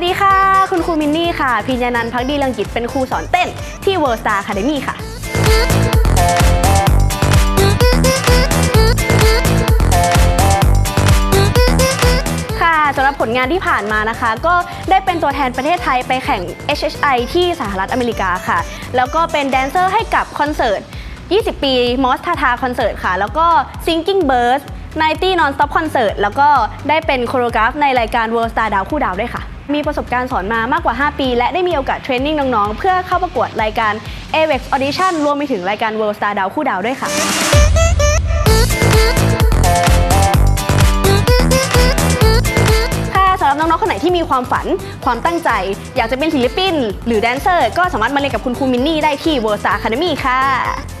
วัสดีค่ะ คุณครูมินนี่ค่ะ พิญญานันท์พักดีเรืองกิจเป็นครูสอนเต้นที่ World Star Academy ค่ะ ค่ะสำหรับผลงานที่ผ่านมานะคะ ก็ได้เป็นตัวแทนประเทศไทยไปแข่ง HHI ที่สหรัฐอเมริกาค่ะ แล้วก็เป็นแดนเซอร์ให้กับคอนเสิร์ต 20 ปีมอสทาทาคอนเสิร์ตค่ะ แล้วก็ Singing Birds 90 Non-Stop Concert แล้วก็ได้เป็นโคโรกราฟในรายการ World Star ดาวคู่ดาวด้วยค่ะ มีประสบการณ์สอนมามากกว่า 5 ปี และได้มีโอกาสเทรนนิ่งน้องๆ เพื่อเข้าประกวดรายการ AVEX Audition รวมไปถึงรายการ World Star ดาวคู่ดาวด้วยค่ะสำหรับน้องๆ คนไหนที่มีความฝัน ความตั้งใจ อยากจะเป็นศิลปิน หรือแดนเซอร์ ก็สามารถมาเรียนกับคุณครูมินนี่ได้ที่ World Star Academy ค่ะ